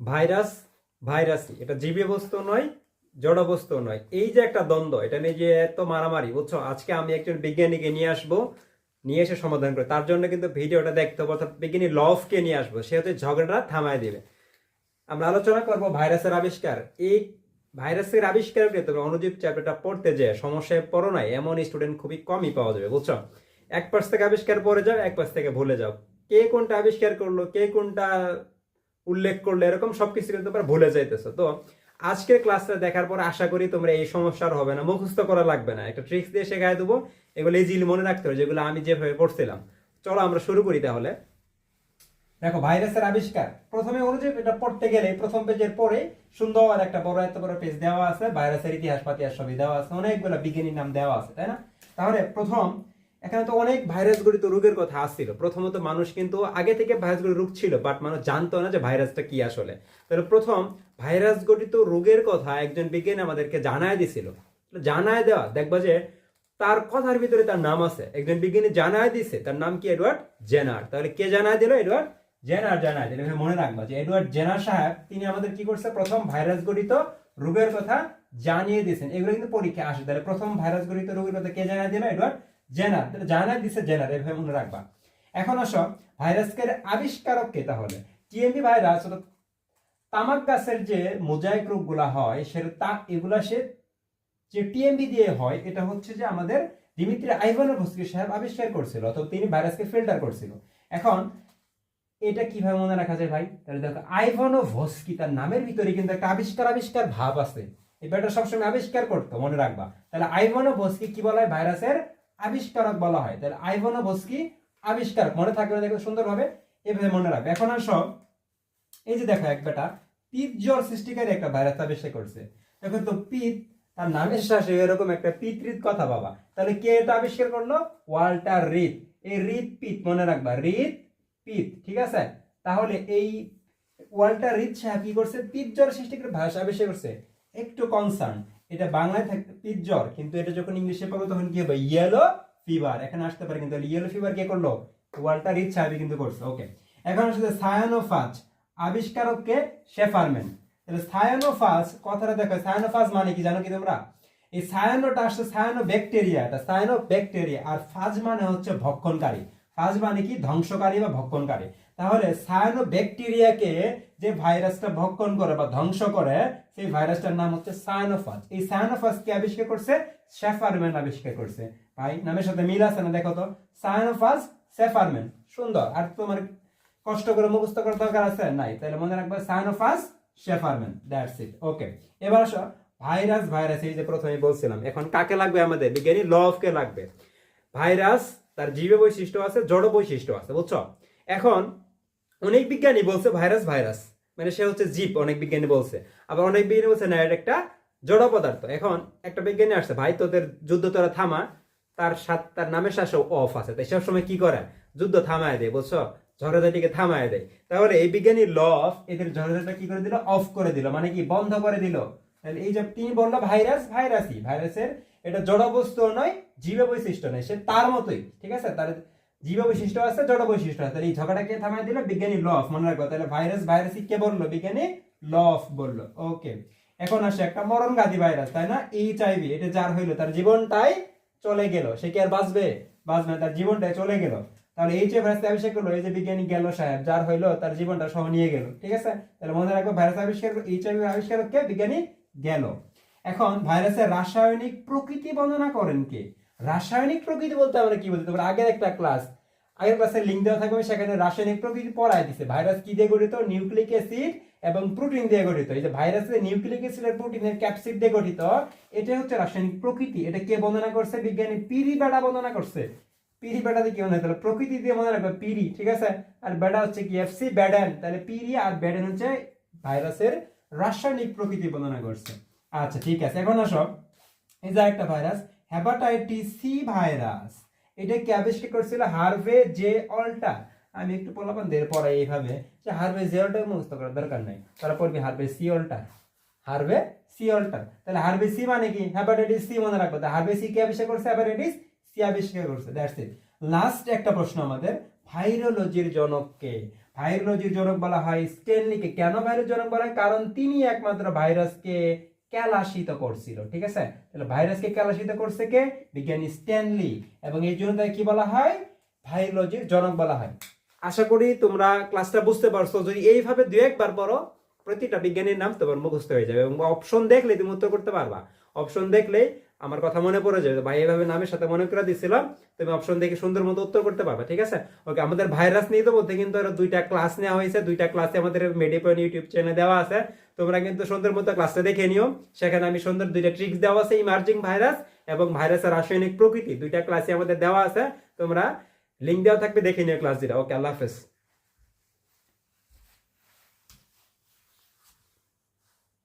Virus, ভাইরাসই। এটা জীবী বস্তু নয়, জড় বস্তু নয়। এই যে একটা দ্বন্দ্ব, এটা নিয়ে যে এত মারামারি, বুঝছ? আজকে আমি একজন বিজ্ঞানীকে নিয়ে আসব, নিয়ে এসে সমাধান করে। তার জন্য কিন্তু ভিডিওটা দেখতে হবে, অর্থাৎ বিজ্ঞানী লভকে নিয়ে আসব। সে হচ্ছে ঝগড়াটা থামায় দিবে। আমরা আলোচনা করব ভাইরাসের আবিষ্কার। এই ভাইরাসের আবিষ্কার তবে অনুজীব চ্যাপ্টারটা পড়তে যে সমস্যায় পড়ো নাই এমন স্টুডেন্ট খুবই কমই পাওয়া যাবে, বুঝছ? এক পাশ থেকে আবিষ্কার পড়ে যাও, এক পাশ থেকে ভুলে যাও। কে কোনটা আবিষ্কার করল, কে কোনটা উল্লেখ করল এরকম সবকিছু কিন্তু তোমরা ভুলে যাইতেছো। তো আজকের ক্লাসটা দেখার পর আশা করি তোমরা এই সমস্যার হবে না, মুখস্থ করা লাগবে না। একটা ট্রিক্স দিয়ে শেখায় দেবো, এগুলো ইজিলি মনে রাখতে হবে, যেগুলো আমি যেভাবে পড়ছিলাম। চলো আমরা শুরু করি তাহলে। দেখো, ভাইরাসের আবিষ্কার। প্রথমে অনুযায়ী এটা পড়তে গেলে প্রথম পেজের পরে সুন্দর একটা বড়, এত বড় পেজ দেওয়া আছে। ভাইরাসের ইতিহাস, পাতিহাস সবই দেওয়া আছে। অনেকগুলো বিজ্ঞানীর নাম দেওয়া আছে, তাই না? তাহলে প্রথম এখানে তো অনেক ভাইরাস গঠিত রোগের কথা আসছিল। প্রথমত মানুষ কিন্তু আগে থেকে ভাইরাসগুলো রোগ ছিল বাট মানুষ জানতো না যে ভাইরাসটা কি আসলে। তাহলে প্রথম ভাইরাস গঠিত রোগের কথা একজন বিজ্ঞানী আমাদেরকে জানায় দিছিল। জানায় দেওয়া, দেখবা যে তার কথার ভিতরে তার নাম আছে। একজন বিজ্ঞানী জানায় দিছে, তার নাম কি এডওয়ার্ড জেনার। তাহলে কে জানায় দিল? এডওয়ার্ড জেনার জানায় দিল। মনে রাখবা যে এডওয়ার্ড জেনার সাহেব, তিনি আমাদের কি করছে? প্রথম ভাইরাস গঠিত রোগের কথা জানিয়ে দিয়েছেন। এগুলো কিন্তু পরীক্ষা আসে। তাহলে প্রথম ভাইরাস গঠিত রোগের কথা কে জানায় দিল? এডওয়ার্ড জেনার, তাহলে দিছে জেনার, এভাবে মনে রাখবা। এখন আসো, ভাইরাসকে আবিষ্কারক কে তাহলে? টিএমবি ভাইরাস অর্থাৎ তামাক গাছের যে মোজাইক রোগগুলা হয় সেটা তা, এগুলা সে যে টিএমবি দিয়ে হয়, এটা হচ্ছে যে আমাদের দিমিত্রি আইভানোভস্কি সাহেব আবিষ্কার করছিল অথবা তিনি ভাইরাসকে ফিল্টার করছিল। এখন এটা কীভাবে মনে রাখা যায় ভাই? তাহলে দেখো আইভানোভস্কি তার নামের ভিতরে কিন্তু একটা আবিষ্কার আবিষ্কার ভাব আছে। এই সবসময় আবিষ্কার করতো, মনে রাখবা। তাহলে আইভানোভস্কি কি বলা হয়? ভাইরাসের আবিষ্কারক বলা হয়। তাহলে আইভানোভস্কি আবিষ্কারক। মনে থাকবে না, দেখো সুন্দরভাবে। এভাবে মনে রাখবে। এখন আসো। এই যে দেখো এক বেটা, পিত জ্বর সৃষ্টিকারী একটা ভাইরাস আবিষ্কার করছে। দেখো তো পিত, তার নামের শ্বাসে এরকম একটা পিতৃত কথা বাবা। তাহলে কে এটা আবিষ্কার করল? Walter Reed. এই রিত পিত, মনে রাখবা, রিত পিত, ঠিক আছে? তাহলে এই ওয়াল্টার রিত সাহেব কি করছে? পিত জ্বর সৃষ্টিকারী ভাইরাস আবিষ্কার করছে। একটু কনসার্ন এটা বাংলায় থাকতে পিত জ্বর, কিন্তু এটা যখন ইংলিশে পাবো তখন কি হবে? ইয়েলো ফিভার এখানে আসতে পারে কিন্তু ইয়েলো ফিভার কে করল? ওয়াল্টার রিত সাহেব কিন্তু করছে ওকে এখন আসলে সায়ানোফাজ আবিষ্কারককে শেফারম্যান তাহলে সায়ানোফাজ কথাটা দেখো সায়ানোফাজ মানে কি জানো কি তোমরা? এই সায়ানোটা আসছে সায়ানো ব্যাকটেরিয়া এটা সায়ানো ব্যাকটেরিয়া আর ফাজ মানে হচ্ছে ভক্ষণকারী। ফাজ মানে কি? ধ্বংসকারী বা ভক্ষণকারী। তাহলে সায়ানো ব্যাকটেরিয়াকে যে ভাইরাসটা ভক্ষণ করে বা ধ্বংস করে, সেই ভাইরাসটার নাম হচ্ছে সায়ানোফাজ এই সায়ানোফাজ কে আবিষ্কার করছে? শেফারম্যান আবিষ্কার করছে। ভাই, নামের সাথে মিল আছে না? দেখো তো। সায়ানোফাজ সেফারম্যান। সুন্দর। আর তোমার কষ্ট করে মুখস্থ করার দরকার আছে? নাই। তাহলে মনে রাখবে সায়ানোফাজ শেফারম্যান দ্যাটস ইট ওকে এবার আসো। ভাইরাস ভাইরাস এই যে প্রথমে বলছিলাম। এখন কাকে লাগবে আমাদের? বিজ্ঞানী লভকে লাগবে। ভাইরাস তার জীব বৈশিষ্ট্য আছে, জড় বৈশিষ্ট্য আছে, বুঝছ? এখন অনেক বিজ্ঞানী বলছে ভাইরাস ভাইরাস। মানে সে হচ্ছে জীব, অনেক বিজ্ঞানী বলছে। আবার অনেক বিজ্ঞানী বলছে না একটা জড় পদার্থ। এখন একটা বিজ্ঞানী আসছে, ভাই, তোদের যুদ্ধ তোরা থামা, তার সাথ তার নামের শ্বাসে অফ আছে। তাই সব সময় কি করে? যুদ্ধ থামায় দেয়, বুঝছ? ঝড়াঝাটিকে থামায় দেয়। তাহলে এই বিজ্ঞানী ল অফ, এদের ঝড়াঝাটিটা কি করে দিল? অফ করে দিল মানে কি বন্ধ করে দিল? তাহলে এই যে তিনি বলল ভাইরাস, ভাইরাসই। ভাইরাসের এটা জড় বস্তু নয় জীব বৈশিষ্ট্য নয়। সে তার মতোই, ঠিক আছে? তার জীব বৈশিষ্ট্য আছে জড় বৈশিষ্ট্য আছে এই ঝগড়াকে থামায় দিল? বিজ্ঞানী ল অফ, মনে রাখব। তাহলে ভাইরাস ভাইরাসই কে বলল? বিজ্ঞানী ল অফ বলল। ওকে এখন আসে একটা মরণঘাতী ভাইরাস, তাই না? এইচ আইভি এটা যার হইল? তার জীবনটাই চলে গেল। সে কি আর বাঁচবে? বাঁচবে তার জীবনটাই চলে গেল। তাহলে এই যে ভাইরাস আবিষ্কার করল? এই যে বিজ্ঞানী গেল সাহেব, যার হইল, তার জীবনটা সহ নিয়ে গেল, ঠিক আছে? তাহলে মনে রাখব ভাইরাস আবিষ্কার এইচ আইভি আবিষ্কারক কে? বিজ্ঞানী গেল। এখন ভাইরাসের রাসায়নিক প্রকৃতি বর্ণনা করেন কে? রাসায়নিক প্রকৃতি বলতে আমরা কি বলতে পারি আগের একটা ক্লাস আগের ক্লাসের লিঙ্ক দেওয়া থাকবে সেখানে রাসায়নিক প্রকৃতি পড়ায় দিছে। ভাইরাস কি দিয়ে গঠিত? নিউক্লিক অ্যাসিড এবং প্রোটিন দিয়ে গঠিত। এই যে ভাইরাসের নিউক্লিক অ্যাসিড আর প্রোটিনের ক্যাপসিড দিয়ে গঠিত এটা হচ্ছে রাসায়নিক প্রকৃতি। এটা কে বর্ণনা করছে? বিজ্ঞানী পিরি বেড়া বর্ণনা করছে। পিরি বেটা দিয়ে কি মনে হয় তাহলে প্রকৃতি দিয়ে মনে রাখবে পিরি, ঠিক আছে? আর বেটা হচ্ছে কি? এফসি ব্যাডেন তাহলে পিরি আর ব্যাডেন হচ্ছে ভাইরাসের রাসায়নিক প্রকৃতি বর্ণনা করছে। আচ্ছা ঠিক আছে। এখন আসো। এই যে একটা ভাইরাস হ্যাপাটাইটিস সি ভাইরাস এটা কে আবিষ্কার করছিল? হার্ভে জে অল্টা আমি একটু বললাম দের পরে এইভাবে। যে হার্ভে জে অল্টা মুখস্থ করার দরকার নাই। তারা পড়বি Harvey C Alter Harvey C alter তাহলে হার্ভে সি মানে কি? হ্যাপাটাইটিস সি মনে রাখব। হার্ভে সি কে আবিষ্কার করছে? হ্যাপাটাইটিস সি আবিষ্কার করছে। দ্যাটস ইট লাস্ট একটা প্রশ্ন আমাদের। ভাইরোলজির জনক কে? ভাইরোলজির জনক বলা হয় স্টেনলিকে কেন ভাইরাস জনক বলা হয়? কারণ তিনি একমাত্র ভাইরাসকে ক্যালাসিত করছিল, ঠিক আছে? তাহলে ভাইরাসকে ক্যালাসিত করছে কে? বিজ্ঞানী স্ট্যানলি। এবং এই জন্য তাকে কি বলা হয়? ভাইরোলজির জনক বলা হয়। আশা করি তোমরা ক্লাসটা বুঝতে পারছ। যদি এইভাবে দু একবার পড়ো, প্রতিটা বিজ্ঞানীর নাম তোমার মুখস্থ হয়ে যাবে। এবং অপশন দেখলে তুমি উত্তর করতে পারবা। অপশন দেখলেই আমার কথা মনে পড়ে যাবে ভাই এইভাবে নামের সাথে মনে করে দিছিলাম, তুমি অপশন দেখে সুন্দর মতো উত্তর করতে পারবে, ঠিক আছে? ওকে, আমাদের ভাইরাস নিয়ে তো বলতে কিন্তু দুইটা ক্লাস নেওয়া হয়েছে, দুইটা ক্লাসে আমাদের মেডিপয়েন্ট ইউটিউব চ্যানেলে দেওয়া আছে। তোমরা কিন্তু সুন্দর মতো ক্লাসটা দেখে নিও। সেখানে আমি সুন্দর দুইটা ট্রিক্স দেওয়া আছে ইমার্জিং ভাইরাস এবং ভাইরাসের রাসায়নিক প্রকৃতি। দুইটা ক্লাসে আমাদের দেওয়া আছে। তোমরা লিঙ্ক দেওয়া থাকবে, দেখে নিও ক্লাস দিটা ওকে, আল্লাহ হাফেজ।